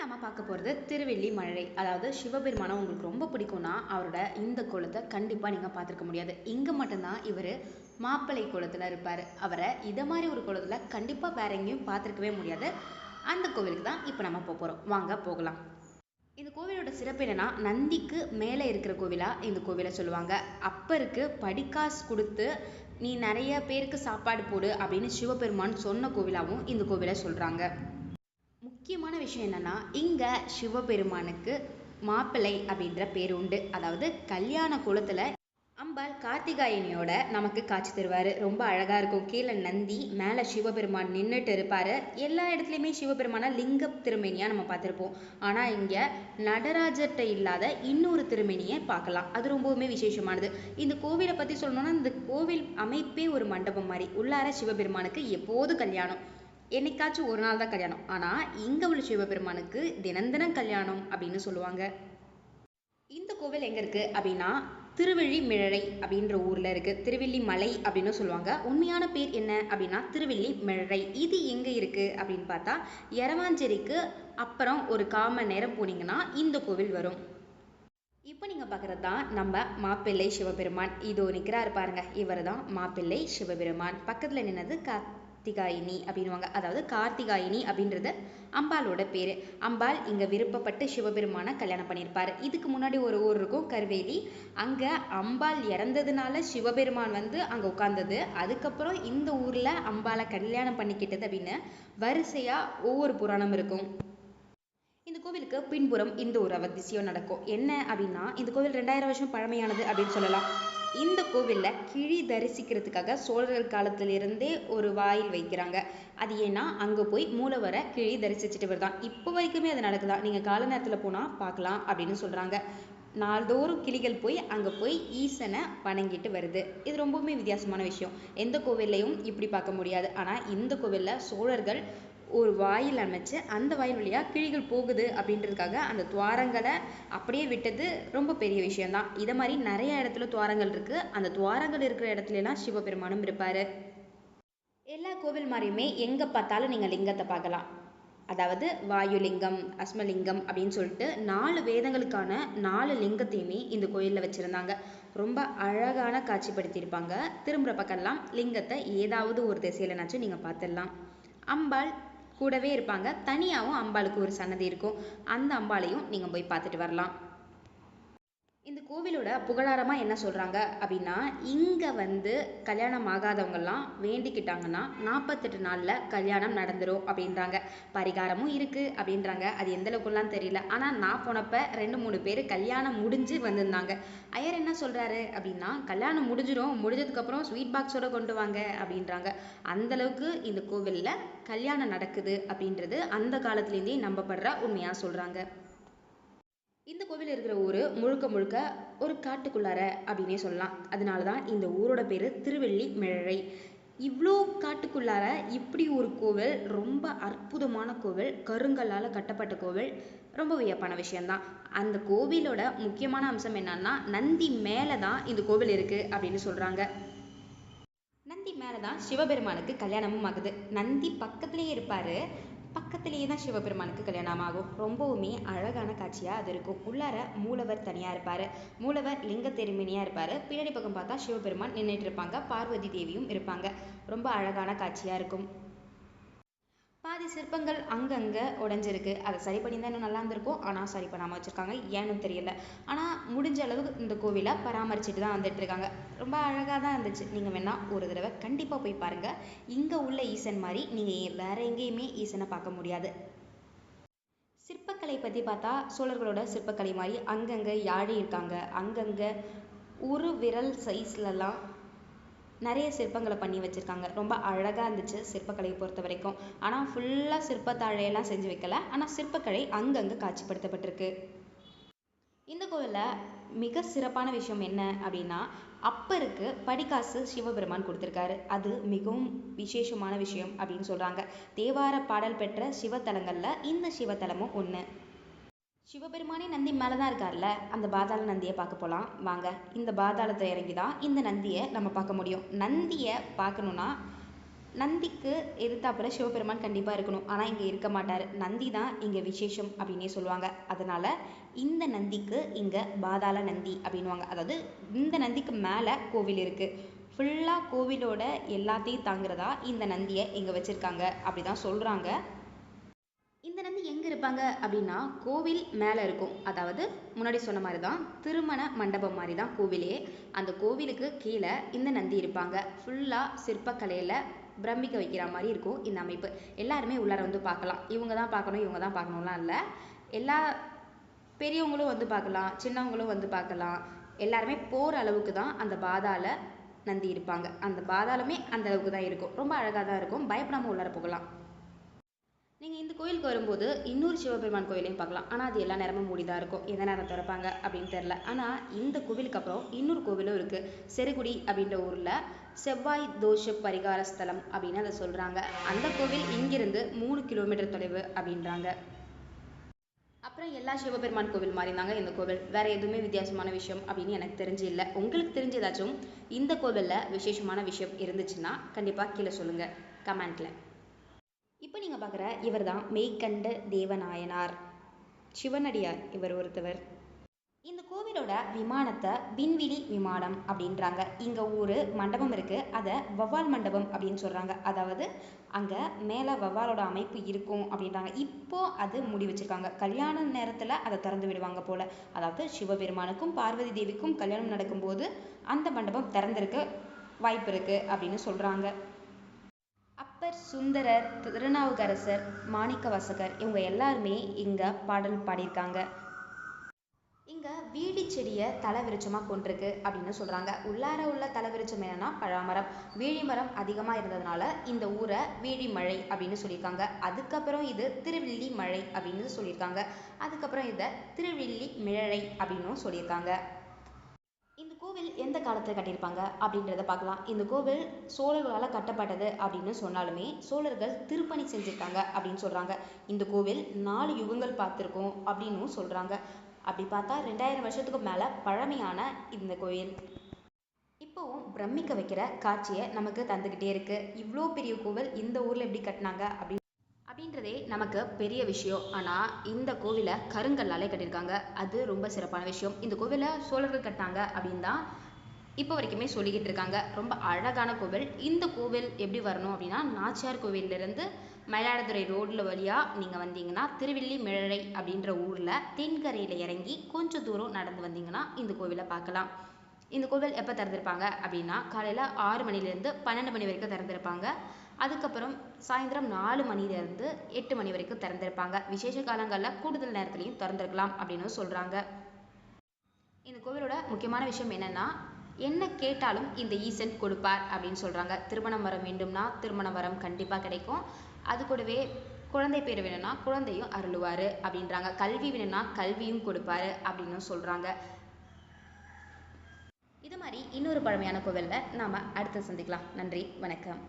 நம்ம பார்க்க போகிறது திருவெள்ளி மழை. அதாவது சிவபெருமானை உங்களுக்கு ரொம்ப பிடிக்கும்னா அவரோட இந்த கோலத்தை கண்டிப்பாக நீங்கள் பார்த்துருக்க முடியாது. இங்கே மட்டும்தான் இவர் மாப்பிள்ளை கோலத்தில் இருப்பார். அவரை இதை மாதிரி ஒரு கோலத்தில் கண்டிப்பாக வேற எங்கேயும் பார்த்துருக்கவே முடியாது. அந்த கோவிலுக்கு தான் இப்போ நம்ம போக போகிறோம் வாங்க போகலாம். இந்த கோவிலோட சிறப்பு என்னென்னா நந்திக்கு மேலே இருக்கிற கோவிலாக இந்த கோவிலை சொல்லுவாங்க. அப்பருக்கு படிக்காசு கொடுத்து நீ நிறைய பேருக்கு சாப்பாடு போடு அப்படின்னு சிவபெருமான் சொன்ன கோவிலாகவும் இந்த கோவிலை சொல்கிறாங்க முக்கியமான விஷயம் என்னென்னா இங்கே சிவபெருமானுக்கு மாப்பிள்ளை அப்படின்ற பேர் உண்டு. அதாவது கல்யாண குளத்தில் அம்பாள் கார்த்திகாயனியோட நமக்கு காட்சி தருவார். ரொம்ப அழகாக இருக்கும். கீழே நந்தி மேலே சிவபெருமான் நின்றுட்டு இருப்பார். எல்லா இடத்துலையுமே சிவபெருமான லிங்க திருமேனியாக நம்ம பார்த்துருப்போம். ஆனால் இங்கே நடராஜர்கிட்ட இல்லாத இன்னொரு திருமேனியை பார்க்கலாம். அது ரொம்பவுமே விசேஷமானது. இந்த கோவிலை பற்றி சொல்லணும்னா இந்த கோவில் அமைப்பே ஒரு மண்டபம் மாதிரி. உள்ளார சிவபெருமானுக்கு எப்போது கல்யாணம்? என்னைக்காச்சும் ஒரு நாள் தான் கல்யாணம். ஆனால் இங்கே உள்ள சிவபெருமானுக்கு தினம் கல்யாணம் அப்படின்னு சொல்லுவாங்க. இந்த கோவில் எங்கே இருக்குது அப்படின்னா திருவெள்ளிமிழலை அப்படின்ற ஊரில் இருக்குது திருவெள்ளி மலை அப்படின்னு சொல்லுவாங்க. உண்மையான பேர் என்ன அப்படின்னா திருவெள்ளி மிழலை. இது எங்கே இருக்குது அப்படின்னு பார்த்தா எரவாஞ்சேரிக்கு அப்புறம் ஒரு கால் மணி நேரம் போனீங்கன்னா இந்த கோவில் வரும். இப்போ நீங்கள் பார்க்குறது தான் நம்ம மாப்பிள்ளை சிவபெருமான். இதோ நிற்கிறாரு பாருங்க. இவர் தான் மாப்பிள்ளை சிவபெருமான். பக்கத்தில் நின்னது கார்த்திகாயினி அப்படின்னுவாங்க. அதாவது கார்த்திகாயினி அப்படின்றது அம்பாளோட பேர். அம்பாள் இங்கே விருப்பப்பட்டு சிவபெருமானை கல்யாணம் பண்ணியிருப்பார். இதுக்கு முன்னாடி ஒரு ஊர் இருக்கும் கருவேலி. அங்கே அம்பாள் இறந்ததுனால சிவபெருமான் வந்து அங்கே உட்கார்ந்தது. அதுக்கப்புறம் இந்த ஊரில் அம்பாளை கல்யாணம் பண்ணிக்கிட்டது அப்படின்னு வரிசையா ஒவ்வொரு புராணம் இருக்கும். இந்த கோவிலுக்கு பின்புறம் இந்த ஒரு அதிசயம் நடக்கும். என்ன அப்படின்னா இந்த கோவில் ரெண்டாயிரம் வருஷம் பழமையானது அப்படின்னு சொல்லலாம். இந்த கோவில்ல கிழி தரிசிக்கிறதுக்காக சோழர்கள் காலத்திலிருந்தே ஒரு வாயில் வைக்கிறாங்க. அது ஏன்னா அங்கே போய் மூலவரை கிழி தரிசிச்சுட்டு வருதான் இப்போ வரைக்குமே அது நடக்குதா? நீங்கள் கால நேரத்தில் போனால் பார்க்கலாம் அப்படின்னு சொல்கிறாங்க நாள்தோறும் கிளிகள் போய் அங்கே போய் ஈசனை வணங்கிட்டு வருது. இது ரொம்பவுமே வித்தியாசமான விஷயம். எந்த கோவில்லையும் இப்படி பார்க்க முடியாது. ஆனால் இந்த கோவில்ல சோழர்கள் ஒரு வாயில் அமைச்சு அந்த வாயில் வழியாக கிளிகள் போகுது அப்படின்றதுக்காக அந்த துவாரங்களை அப்படியே விட்டது ரொம்ப பெரிய விஷயம்தான். இதை மாதிரி நிறைய இடத்துல துவாரங்கள் இருக்குது அந்த துவாரங்கள் இருக்கிற இடத்துலலாம் சிவபெருமானும் இருப்பார். எல்லா கோவில் மாதிரியுமே எங்கே பார்த்தாலும் நீங்கள் லிங்கத்தை பார்க்கலாம். அதாவது வாயுலிங்கம் அஸ்மலிங்கம் அப்படின்னு சொல்லிட்டு நாலு வேதங்களுக்கான நாலு லிங்கத்தையுமே இந்த கோயிலில் வச்சுருந்தாங்க. ரொம்ப அழகான காட்சிப்படுத்தியிருப்பாங்க. திரும்புகிற பக்கம்லாம் லிங்கத்தை ஏதாவது ஒரு திசையிலனாச்சும் நீங்கள் பார்த்துடலாம். அம்பாள் கூடவே இருப்பாங்க. தனியாகவும் அம்பாளுக்கு ஒரு சன்னதி இருக்கும். அந்த அம்பாளையும் நீங்கள் போய் பார்த்துட்டு வரலாம். இந்த கோவிலோட புகழாரமாக என்ன சொல்கிறாங்க அப்படின்னா இங்கே வந்து கல்யாணம் ஆகாதவங்கெல்லாம் வேண்டிக்கிட்டாங்கன்னா நாற்பத்தெட்டு நாளில் கல்யாணம் நடந்துடும் அப்படின்றாங்க. பரிகாரமும் இருக்குது அப்படின்றாங்க. அது எந்த அளவுக்குலாம் தெரியல. ஆனால் நான் போனப்போ ரெண்டு மூணு பேர் கல்யாணம் முடிஞ்சு வந்திருந்தாங்க. ஐயர் என்ன சொல்கிறாரு அப்படின்னா கல்யாணம் முடிஞ்சிடும் முடிஞ்சதுக்கப்புறம் ஸ்வீட் பாக்ஸோட கொண்டு வாங்க அப்படின்றாங்க. அந்த அளவுக்கு இந்த கோவிலில் கல்யாணம் நடக்குது அப்படின்றது அந்த காலத்துலேருந்தே நம்பப்படுற உண்மையாக சொல்கிறாங்க இந்த கோவில் இருக்கிற ஊர் முழுக்க முழுக்க ஒரு காட்டுக்குள்ளார அப்படின்னே சொல்லலாம். அதனால தான் இந்த ஊரோட பேர் திருவெள்ளி மிழறை இவ்வளோ காட்டுக்குள்ளார இப்படி ஒரு கோவில் ரொம்ப அற்புதமான கோவில் கருங்கல்லால் கட்டப்பட்ட கோவில் ரொம்ப வியப்பான விஷயந்தான் அந்த கோவிலோட முக்கியமான அம்சம் என்னன்னா நந்தி மேலே தான் இந்த கோவில் இருக்குது அப்படின்னு சொல்கிறாங்க நந்தி மேலே தான் சிவபெருமானுக்கு கல்யாணமும் ஆகுது. நந்தி பக்கத்துலேயே இருப்பார். பக்கத்திலேயே தான் சிவபெருமானுக்கு கல்யாணம் ஆகும் ரொம்பவுமே அழகான காட்சியா அது இருக்கும். உள்ளார மூலவர் தனியா இருப்பாரு. மூலவர் லிங்க திருமணியாக இருப்பாரு. பின்னாடி பக்கம் பார்த்தா சிவபெருமான் நின்றுட்டு இருப்பாங்க. பார்வதி தேவியும் இருப்பாங்க. ரொம்ப அழகான காட்சியா இருக்கும். பாதி சிற்பங்கள் அங்கங்க உடஞ்சிருக்கு. அதை சரி பண்ணியிருந்தா இன்னும் நல்லா இருந்திருக்கும். ஆனால் சரி பண்ணாமல் வச்சிருக்காங்க. ஏன்னு தெரியல. ஆனால் முடிஞ்ச அளவுக்கு இந்த கோவிலை பராமரிச்சுட்டு தான் வந்துட்டு இருக்காங்க. ரொம்ப அழகாக தான் இருந்துச்சு. நீங்கள் வேணால் ஒரு தடவை கண்டிப்பாக போய் பாருங்க. இங்கே உள்ள ஈசன் மாதிரி நீங்கள் வேற எங்கேயுமே ஈசனை பார்க்க முடியாது. சிற்பக்கலை பற்றி பார்த்தா சோழர்களோட சிற்பக்கலை மாதிரி அங்கங்கே யாழி இருக்காங்க. அங்கங்கே ஒரு விரல் சைஸ்லலாம் நிறைய சிற்பங்களை பண்ணி வச்சுருக்காங்க. ரொம்ப அழகாக இருந்துச்சு சிற்பக்கலையை பொறுத்த வரைக்கும். ஆனால் ஃபுல்லாக சிற்பத்தாழையெல்லாம் செஞ்சு வைக்கல. ஆனால் சிற்பக்கலை அங்கங்கே காட்சிப்படுத்தப்பட்டிருக்கு. இந்த கோவிலில் மிக சிறப்பான விஷயம் என்ன அப்படின்னா அப்பருக்கு படிக்காசு சிவபெருமான் கொடுத்துருக்காரு. அது மிகவும் விசேஷமான விஷயம் அப்படின்னு சொல்கிறாங்க தேவார பாடல் பெற்ற சிவத்தலங்களில் இந்த சிவத்தலமும் ஒன்று சிவபெருமானே நந்தி மேலே தான் இருக்கார்ல அந்த பாதாள நந்தியை பார்க்க போகலாம் வாங்க இந்த பாதாளத்தை இறங்கி தான் இந்த நந்தியை நம்ம பார்க்க முடியும். நந்தியை பார்க்கணுன்னா நந்திக்கு எதிர்த்தாப்புல சிவபெருமான் கண்டிப்பாக இருக்கணும். ஆனால் இங்கே இருக்க மாட்டார். நந்தி தான் இங்கே விசேஷம் அப்படின்னே சொல்லுவாங்க. அதனால் இந்த நந்திக்கு இங்கே பாதாள நந்தி அப்படின்வாங்க அதாவது இந்த நந்திக்கு மேலே கோவில் இருக்குது ஃபுல்லாக கோவிலோட எல்லாத்தையும் தாங்குறதா இந்த நந்தியை இங்கே வச்சுருக்காங்க அப்படி தான் சொல்கிறாங்க இருப்பாங்க அப்படின்னா கோவில் மேலே இருக்கும். அதாவது முன்னாடி சொன்ன மாதிரி தான் திருமண மண்டபம் மாதிரி தான் கோவிலே. அந்த கோவிலுக்கு கீழே இந்த நந்தி இருப்பாங்க. ஃபுல்லாக சிற்பக்கலையில் பிரமிக்க வைக்கிற மாதிரி இருக்கும் இந்த அமைப்பு. எல்லாருமே உள்ளார வந்து பார்க்கலாம். இவங்க தான் பார்க்கணும் இவங்க தான் பார்க்கணும்லாம் இல்லை. எல்லா பெரியவங்களும் வந்து பார்க்கலாம் சின்னவங்களும் வந்து பார்க்கலாம். எல்லாருமே போகிற அளவுக்கு தான் அந்த பாதாள நந்தி இருப்பாங்க. அந்த பாதாளமே அந்த அளவுக்கு தான் இருக்கும். ரொம்ப அழகாக தான் இருக்கும். பயப்படாமல் உள்ளார போகலாம். நீங்கள் இந்த கோயிலுக்கு வரும்போது இன்னொரு சிவபெருமான் கோயிலையும் பார்க்கலாம். ஆனால் அது எல்லா நேரமும் மூடி தான் இருக்கும். எந்த நேரம் திறப்பாங்க அப்படின்னு தெரில ஆனால் இந்த கோவிலுக்கு அப்புறம் இன்னொரு கோவிலும் இருக்குது செருகுடி அப்படின்ற ஊரில் செவ்வாய் தோஷ பரிகார ஸ்தலம் அப்படின்னு அதை சொல்கிறாங்க அந்த கோவில் இங்கிருந்து மூணு கிலோமீட்டர் தொலைவு அப்படின்றாங்க. அப்புறம் எல்லா சிவபெருமான் கோவில் மாதிரி தாங்க இந்த கோவில். வேறு எதுவுமே வித்தியாசமான விஷயம் அப்படின்னு எனக்கு தெரிஞ்சு இல்லை உங்களுக்கு தெரிஞ்ச ஏதாச்சும் இந்த கோவிலில் விசேஷமான விஷயம் இருந்துச்சுன்னா கண்டிப்பாக கீழே சொல்லுங்கள் கமெண்ட்டில் இப்போ நீங்கள் பார்க்குற இவர் தான் மெய்கண்ட தேவநாயனார். சிவனடியார் இவர் ஒருத்தவர். இந்த கோவிலோட விமானத்தை விண்வெளி விமானம் அப்படின்றாங்க. இங்கே ஒரு மண்டபம் இருக்குது அதை வவ்வால் மண்டபம் அப்படின்னு சொல்கிறாங்க அதாவது அங்கே மேலே வவ்வாலோட அமைப்பு இருக்கும் அப்படின்றாங்க. இப்போ அது முடி வச்சுருக்காங்க. கல்யாண நேரத்தில் அதை திறந்து விடுவாங்க போல். அதாவது சிவபெருமானுக்கும் பார்வதி தேவிக்கும் கல்யாணம் நடக்கும்போது அந்த மண்டபம் திறந்திருக்க வாய்ப்பு இருக்குது அப்படின்னு சொல்கிறாங்க அப்பர் சுந்தரர் திருநாவுக்கரசர் மாணிக்கவாசகர் இவங்க எல்லாருமே இங்கே பாடல் பாடியிருக்காங்க. இங்கே வீடி செடியை தலை கொண்டிருக்கு அப்படின்னு சொல்கிறாங்க உள்ளார உள்ள தலைவிருட்சம் என்னன்னா பழாமரம். வீழி மரம் இருந்ததுனால இந்த ஊரை வீழிமழை அப்படின்னு சொல்லியிருக்காங்க. அதுக்கப்புறம் இது திருவில்லி மழை அப்படின்னு சொல்லியிருக்காங்க. அதுக்கப்புறம் இதை திருவில்லி மிழலை அப்படின்னும் சொல்லியிருக்காங்க. கோவில் எந்த காலத்தில் கட்டியிருப்பாங்க அப்படின்றத பார்க்கலாம். இந்த கோவில் சோழர்களால் கட்டப்பட்டது அப்படின்னு சொன்னாலுமே சோழர்கள் திருப்பணி செஞ்சுருக்காங்க அப்படின்னு சொல்கிறாங்க இந்த கோவில் நாலு யுகங்கள் பார்த்துருக்கோம் அப்படின்னும் சொல்கிறாங்க அப்படி பார்த்தா ரெண்டாயிரம் வருஷத்துக்கு மேலே பழமையான இந்த கோயில் இப்போவும் பிரமிக்க வைக்கிற காட்சியை நமக்கு தந்துக்கிட்டே இருக்குது இவ்வளோ பெரிய கோவில் இந்த ஊரில் எப்படி கட்டினாங்க அப்படி அப்படின்றதே நமக்கு பெரிய விஷயம். ஆனால் இந்த கோவிலை கருங்கல்லாலே கட்டியிருக்காங்க. அது ரொம்ப சிறப்பான விஷயம். இந்த கோவிலை சோழர்கள் கட்டினாங்க அப்படின்னு தான் இப்போ வரைக்குமே சொல்லிக்கிட்டு இருக்காங்க. ரொம்ப அழகான கோவில். இந்த கோவில் எப்படி வரணும் அப்படின்னா நாச்சியார் கோவிலிருந்து மயிலாடுதுறை ரோட்டில் வழியாக நீங்கள் வந்தீங்கன்னா திருவில்லி மிழறை அப்படின்ற ஊரில் தென்கரையில் இறங்கி கொஞ்சம் தூரம் நடந்து வந்தீங்கன்னா இந்த கோவிலை பார்க்கலாம். இந்த கோவில் எப்போ திறந்திருப்பாங்க அப்படின்னா காலையில் ஆறு மணிலேருந்து பன்னெண்டு மணி வரைக்கும் திறந்திருப்பாங்க. அதுக்கப்புறம் சாயந்தரம் நாலு மணிலேருந்து எட்டு மணி வரைக்கும் திறந்திருப்பாங்க. விசேஷ காலங்களில் கூடுதல் நேரத்துலையும் திறந்திருக்கலாம் அப்படின்னு சொல்கிறாங்க இந்த கோவிலோட முக்கியமான விஷயம் என்னென்னா என்ன கேட்டாலும் இந்த ஈசன் கொடுப்பார் அப்படின்னு சொல்கிறாங்க திருமணம் வரம் வேண்டும்னா திருமண வரம் கண்டிப்பாக கிடைக்கும். அது கூடவே குழந்தை பேர் வேணும்னா குழந்தையும் அருளுவார் அப்படின்றாங்க. கல்வி வேணும்னா கல்வியும் கொடுப்பாரு அப்படின்னு சொல்கிறாங்க இது மாதிரி இன்னொரு பழமையான கோவிலில் நாம் அடுத்து சந்திக்கலாம். நன்றி வணக்கம்.